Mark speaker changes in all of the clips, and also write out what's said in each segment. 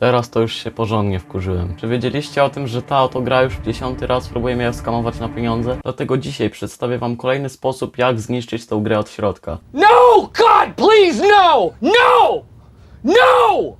Speaker 1: Teraz to już się porządnie wkurzyłem. Czy wiedzieliście o tym, że ta oto gra już dziesiąty raz próbuje mnie skamować na pieniądze? Dlatego dzisiaj przedstawię wam kolejny sposób, jak zniszczyć tą grę od środka.
Speaker 2: No! God, please, no! No! No!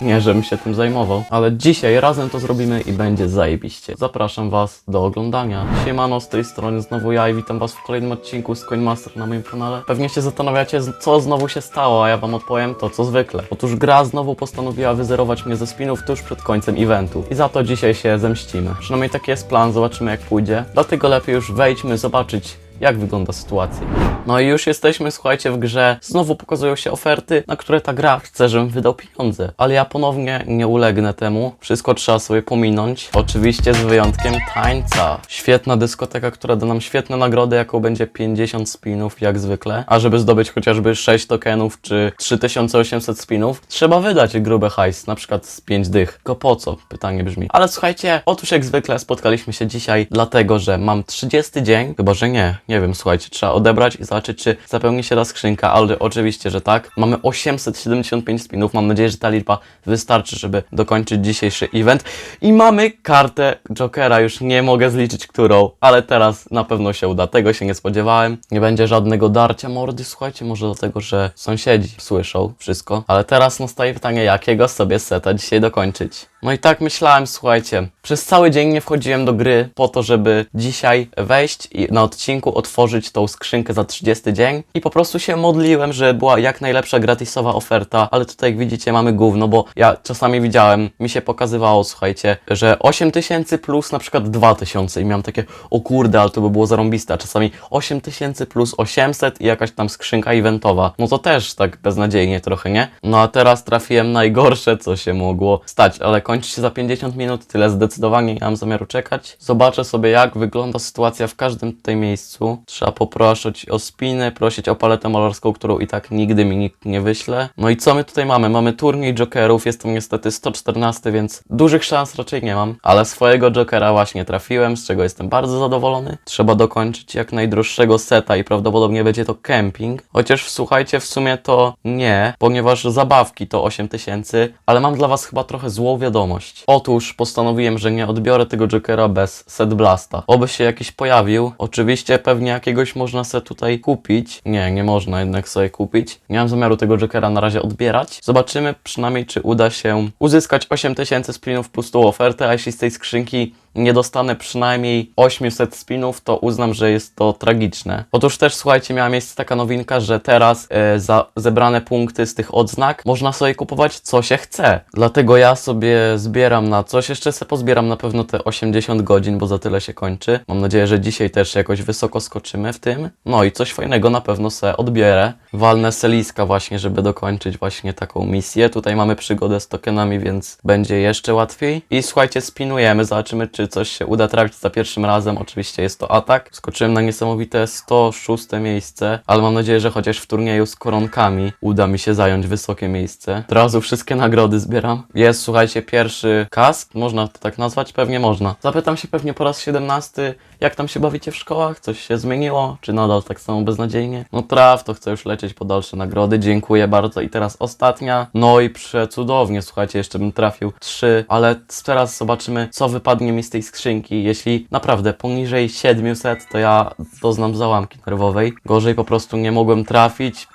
Speaker 1: Nie, żebym się tym zajmował, ale dzisiaj razem to zrobimy i będzie zajebiście. Zapraszam was do oglądania. Siemano, z tej strony znowu ja i witam was w kolejnym odcinku z Coinmaster na moim kanale. Pewnie się zastanawiacie, co znowu się stało, a ja wam odpowiem to, co zwykle. Otóż gra znowu postanowiła wyzerować mnie ze spinów tuż przed końcem eventu. I za to dzisiaj się zemścimy. Przynajmniej taki jest plan, zobaczymy jak pójdzie. Dlatego lepiej już wejdźmy zobaczyć, jak wygląda sytuacja. No i już jesteśmy, słuchajcie, w grze. Znowu pokazują się oferty, na które ta gra chce, żebym wydał pieniądze. Ale ja ponownie nie ulegnę temu. Wszystko trzeba sobie pominąć. Oczywiście z wyjątkiem tańca. Świetna dyskoteka, która da nam świetne nagrody, jaką będzie 50 spinów, jak zwykle. A żeby zdobyć chociażby 6 tokenów czy 3800 spinów, trzeba wydać grube hajs, na przykład z 5 dych. Tylko po co? Pytanie brzmi. Ale słuchajcie, otóż jak zwykle spotkaliśmy się dzisiaj, dlatego że mam 30 dzień, chyba że nie, nie wiem, słuchajcie, trzeba odebrać i zobaczyć, czy zapełni się ta skrzynka, ale oczywiście, że tak. Mamy 875 spinów, mam nadzieję, że ta liczba wystarczy, żeby dokończyć dzisiejszy event. I mamy kartę Jokera, już nie mogę zliczyć którą, ale teraz na pewno się uda, tego się nie spodziewałem. Nie będzie żadnego darcia mordy, słuchajcie, może dlatego, że sąsiedzi słyszą wszystko. Ale teraz nastaje pytanie, jakiego sobie seta dzisiaj dokończyć. No i tak myślałem, słuchajcie, przez cały dzień nie wchodziłem do gry po to, żeby dzisiaj wejść i na odcinku otworzyć tą skrzynkę za 30 dzień i po prostu się modliłem, że była jak najlepsza gratisowa oferta, ale tutaj jak widzicie mamy gówno, bo ja czasami widziałem, mi się pokazywało, słuchajcie, że 8000 plus na przykład 2000 i miałem takie, o kurde, ale to by było zarąbiste, a czasami 8000 plus 800 i jakaś tam skrzynka eventowa, no to też tak beznadziejnie trochę, nie? No a teraz trafiłem najgorsze, co się mogło stać, ale kończy się za 50 minut, tyle zdecydowanie nie mam zamiaru czekać. Zobaczę sobie, jak wygląda sytuacja w każdym tutaj miejscu. Trzeba poprosić o spiny, prosić o paletę malarską, którą i tak nigdy mi nikt nie wyśle. No i co my tutaj mamy? Mamy turniej jokerów, jestem niestety 114, więc dużych szans raczej nie mam, ale swojego jokera właśnie trafiłem, z czego jestem bardzo zadowolony. Trzeba dokończyć jak najdroższego seta i prawdopodobnie będzie to camping. Chociaż słuchajcie, w sumie to nie, ponieważ zabawki to 8000, ale mam dla was chyba trochę złą wiadomość. Otóż postanowiłem, że nie odbiorę tego jokera bez set blasta. Oby się jakiś pojawił. Oczywiście pewnie jakiegoś można sobie tutaj kupić. Nie, nie można jednak sobie kupić. Nie mam zamiaru tego jokera na razie odbierać. Zobaczymy przynajmniej, czy uda się uzyskać 8000 spinów plus tą ofertę, a jeśli z tej skrzynki nie dostanę przynajmniej 800 spinów, to uznam, że jest to tragiczne. Otóż też, słuchajcie, miała miejsce taka nowinka, że teraz e, za zebrane punkty z tych odznak można sobie kupować co się chce. Dlatego ja sobie zbieram na coś, jeszcze sobie pozbieram na pewno te 80 godzin, bo za tyle się kończy. Mam nadzieję, że dzisiaj też jakoś wysoko skoczymy w tym. No i coś fajnego na pewno sobie odbierę. Walnę seliska właśnie, żeby dokończyć właśnie taką misję. Tutaj mamy przygodę z tokenami, więc będzie jeszcze łatwiej. I słuchajcie, spinujemy, zobaczymy, czy coś się uda trafić za pierwszym razem. Oczywiście jest to atak. Skoczyłem na niesamowite 106 miejsce, ale mam nadzieję, że chociaż w turnieju z koronkami uda mi się zająć wysokie miejsce. Od razu wszystkie nagrody zbieram. Jest, słuchajcie, pierwszy kask. Można to tak nazwać? Pewnie można. Zapytam się pewnie po raz 17, jak tam się bawicie w szkołach? Coś się zmieniło? Czy nadal tak samo beznadziejnie? No traf, to chcę już lecieć po dalsze nagrody. Dziękuję bardzo. I teraz ostatnia. No i przecudownie, słuchajcie, jeszcze bym trafił trzy, ale teraz zobaczymy, co wypadnie mi z tej skrzynki. Jeśli naprawdę poniżej 700, to ja doznam załamki nerwowej. Gorzej po prostu nie mogłem trafić.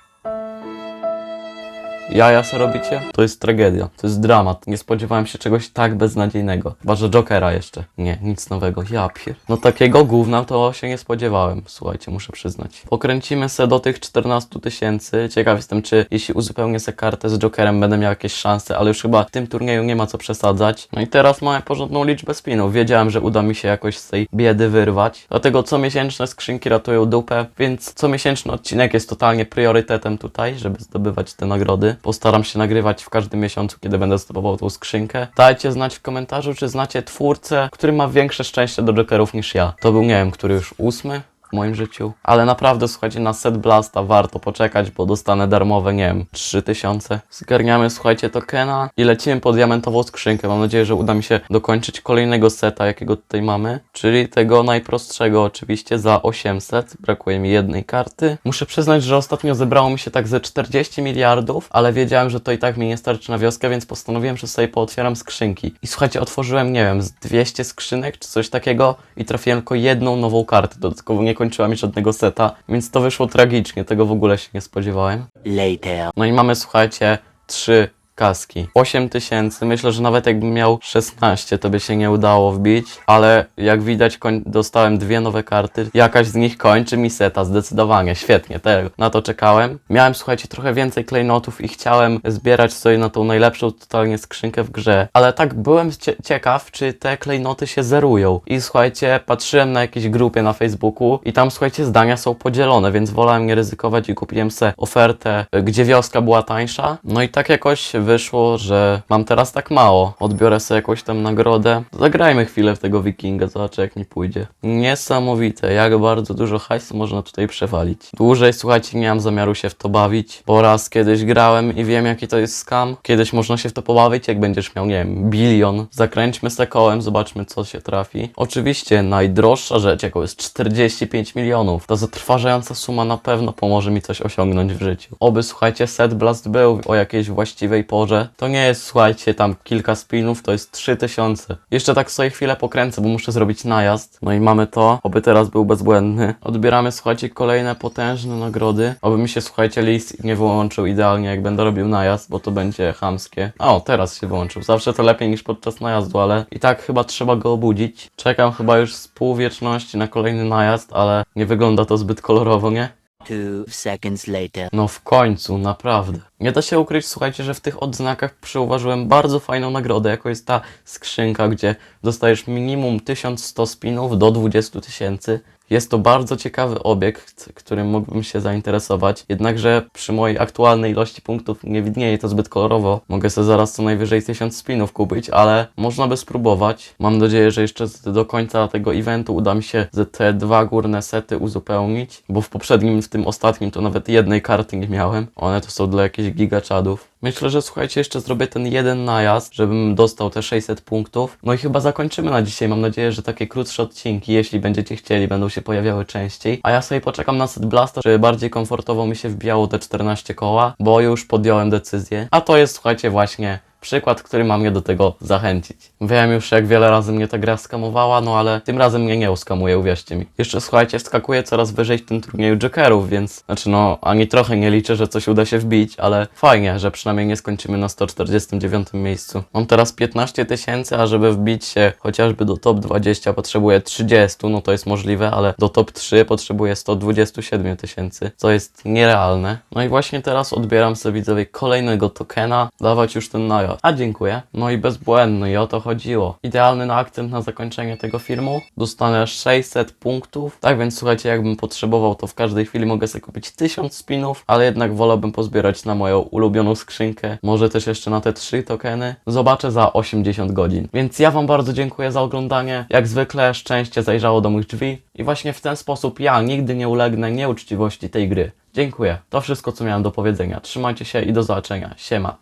Speaker 1: Jaja co robicie? To jest tragedia, to jest dramat. Nie spodziewałem się czegoś tak beznadziejnego. Chyba, że Jokera jeszcze. Nie, nic nowego. Ja pier... No takiego gówna to się nie spodziewałem. Słuchajcie, muszę przyznać. Pokręcimy se do tych 14 tysięcy. Ciekaw jestem, czy jeśli uzupełnię se kartę z Jokerem, będę miał jakieś szanse, ale już chyba w tym turnieju nie ma co przesadzać. No i teraz mamy porządną liczbę spinów. Wiedziałem, że uda mi się jakoś z tej biedy wyrwać. Dlatego co miesięczne skrzynki ratują dupę, więc co miesięczny odcinek jest totalnie priorytetem tutaj, żeby zdobywać te nagrody. Postaram się nagrywać w każdym miesiącu, kiedy będę zdobywał tą skrzynkę. Dajcie znać w komentarzu, czy znacie twórcę, który ma większe szczęście do Jokerów niż ja. To był, nie wiem, który już ósmy? W moim życiu. Ale naprawdę, słuchajcie, na set Blasta warto poczekać, bo dostanę darmowe, nie wiem, 3000. Zgarniamy, słuchajcie, tokena i lecimy po diamentową skrzynkę. Mam nadzieję, że uda mi się dokończyć kolejnego seta, jakiego tutaj mamy, czyli tego najprostszego oczywiście za 800. Brakuje mi jednej karty. Muszę przyznać, że ostatnio zebrało mi się tak ze 40 miliardów, ale wiedziałem, że to i tak mi nie starczy na wioskę, więc postanowiłem, że sobie pootwieram skrzynki. I słuchajcie, otworzyłem, nie wiem, z 200 skrzynek czy coś takiego i trafiłem tylko jedną nową kartę. Dodatkowo nie kończyła mi żadnego seta, więc to wyszło tragicznie. Tego w ogóle się nie spodziewałem.
Speaker 3: Later.
Speaker 1: No i mamy, słuchajcie, trzy kaski. 8 tysięcy, myślę, że nawet jakbym miał 16, to by się nie udało wbić, ale jak widać dostałem dwie nowe karty, jakaś z nich kończy mi seta, zdecydowanie, świetnie, tego, na to czekałem. Miałem, słuchajcie, trochę więcej klejnotów i chciałem zbierać sobie na tą najlepszą totalnie skrzynkę w grze, ale tak byłem cie- ciekaw, czy te klejnoty się zerują. I słuchajcie, patrzyłem na jakiejś grupie na Facebooku i tam, słuchajcie, zdania są podzielone, więc wolałem nie ryzykować i kupiłem se ofertę, gdzie wioska była tańsza. No i tak jakoś wyszło, że mam teraz tak mało. Odbiorę sobie jakąś tam nagrodę. Zagrajmy chwilę w tego wikinga, zobaczę jak mi pójdzie. Niesamowite, jak bardzo dużo hajsu można tutaj przewalić. Dłużej, słuchajcie, nie mam zamiaru się w to bawić, bo raz kiedyś grałem i wiem jaki to jest scam. Kiedyś można się w to pobawić, jak będziesz miał, nie wiem, bilion. Zakręćmy se kołem, zobaczmy co się trafi. Oczywiście najdroższa rzecz, jaką jest 45 milionów. Ta zatrważająca suma na pewno pomoże mi coś osiągnąć w życiu. Oby, słuchajcie, set blast był o jakiejś właściwej porze. To nie jest, słuchajcie, tam kilka spinów, to jest 3000. Jeszcze tak sobie chwilę pokręcę, bo muszę zrobić najazd. No i mamy to. Oby teraz był bezbłędny. Odbieramy, słuchajcie, kolejne potężne nagrody. Oby mi się, słuchajcie, list nie wyłączył idealnie, jak będę robił najazd, bo to będzie chamskie. O, teraz się wyłączył. Zawsze to lepiej niż podczas najazdu, ale i tak chyba trzeba go obudzić. Czekam chyba już z pół wieczności na kolejny najazd, ale nie wygląda to zbyt kolorowo, nie?
Speaker 3: Two seconds later.
Speaker 1: No w końcu, naprawdę. Nie da się ukryć, słuchajcie, że w tych odznakach przyuważyłem bardzo fajną nagrodę, jako jest ta skrzynka, gdzie dostajesz minimum 1100 spinów do 20 tysięcy. Jest to bardzo ciekawy obiekt, którym mógłbym się zainteresować, jednakże przy mojej aktualnej ilości punktów nie widnieje to zbyt kolorowo. Mogę sobie zaraz co najwyżej 1000 spinów kupić, ale można by spróbować. Mam nadzieję, że jeszcze do końca tego eventu uda mi się te dwa górne sety uzupełnić, bo w poprzednim, w tym ostatnim to nawet jednej karty nie miałem. One to są dla jakichś gigaczadów. Myślę, że słuchajcie, jeszcze zrobię ten jeden najazd, żebym dostał te 600 punktów. No i chyba zakończymy na dzisiaj. Mam nadzieję, że takie krótsze odcinki, jeśli będziecie chcieli, będą się pojawiały częściej. A ja sobie poczekam na set Blasta, żeby bardziej komfortowo mi się wbijało te 14 koła, bo już podjąłem decyzję. A to jest, słuchajcie, właśnie przykład, który ma mnie do tego zachęcić. Wiem już, jak wiele razy mnie ta gra skamowała, no ale tym razem mnie nie uskamuje, uwierzcie mi. Jeszcze słuchajcie, skakuję coraz wyżej w tym turnieju Jokerów, więc znaczy no, ani trochę nie liczę, że coś uda się wbić, ale fajnie, że przynajmniej nie skończymy na 149 miejscu. Mam teraz 15 tysięcy, a żeby wbić się chociażby do top 20 potrzebuję 30, no to jest możliwe, ale do top 3 potrzebuję 127 tysięcy, co jest nierealne. No i właśnie teraz odbieram sobie widzowie kolejnego tokena, dawać już ten najazd. A dziękuję. No i bezbłędny i o to chodziło. Idealny na akcent na zakończenie tego filmu. Dostanę 600 punktów. Tak więc słuchajcie, jakbym potrzebował, to w każdej chwili mogę sobie kupić 1000 spinów, ale jednak wolałbym pozbierać na moją ulubioną skrzynkę. Może też jeszcze na te 3 tokeny. Zobaczę za 80 godzin. Więc ja wam bardzo dziękuję za oglądanie. Jak zwykle szczęście zajrzało do moich drzwi i właśnie w ten sposób ja nigdy nie ulegnę nieuczciwości tej gry. Dziękuję. To wszystko, co miałem do powiedzenia. Trzymajcie się i do zobaczenia. Siema.